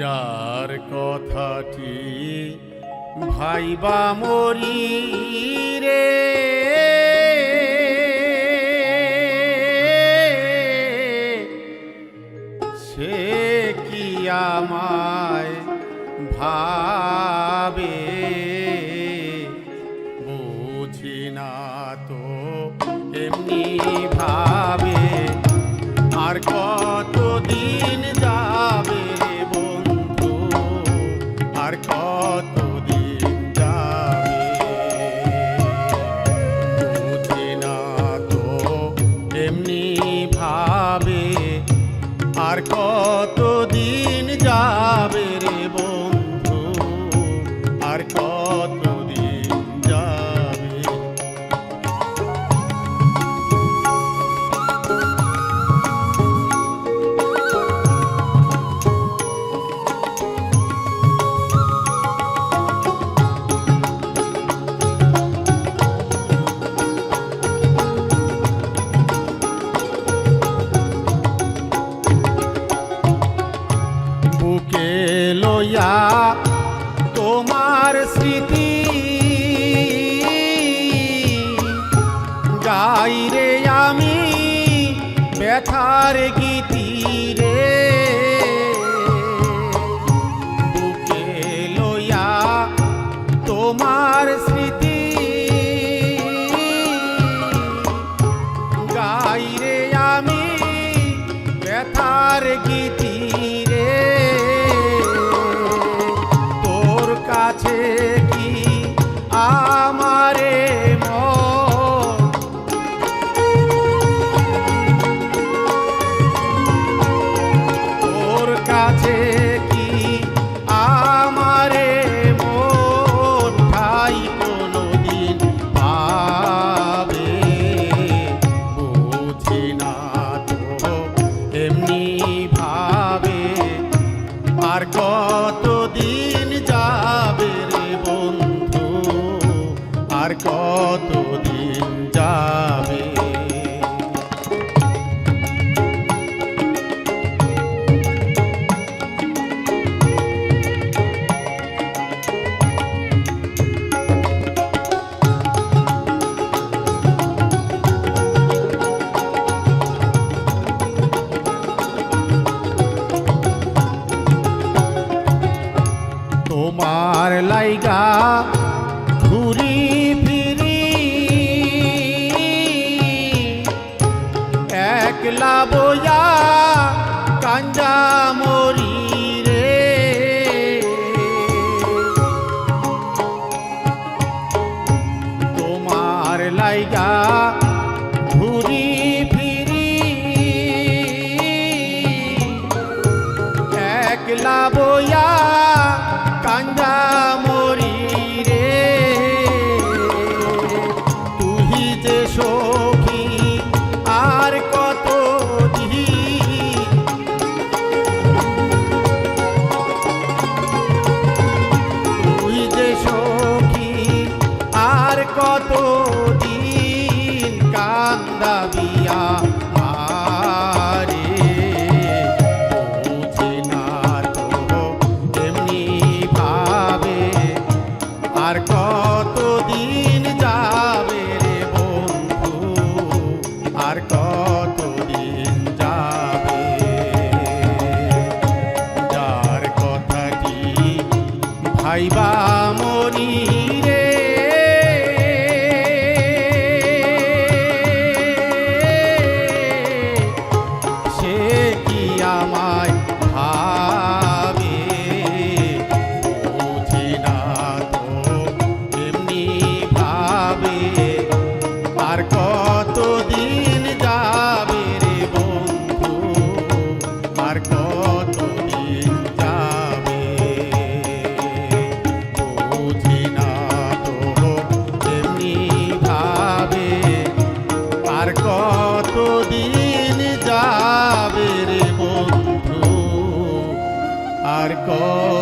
যার কথাটি ভাইবা মরি রে। সে কি আমায় ভাবে? বুঝি না তো এমনি ভাবে। আর কতদিন বুকে লইয়া তোমার স্মৃতি। গাই রে আমি ব্যথার গীতি রে। বুকে লইয়া তোমার স্মৃতি। গাই রে ব্যথার গীতি আর কত দিন যাবে? তোমার লাইগা কাঞ্জা মরি রে। তোমার লাইগা ঘুরি ফিরি। একলা বইয়া কাঞ্জা কত দিন কান্দাবিয়া আরে না তো এমনি আর কত দিন যাবে রে বন্ধু? আর কত কতদিন যাবে রে বন্ধু? আর কতদিন যাবে? বুঝি না তো এমনি ভাবে। আর কতদিন যাবে রে বন্ধু? আর কত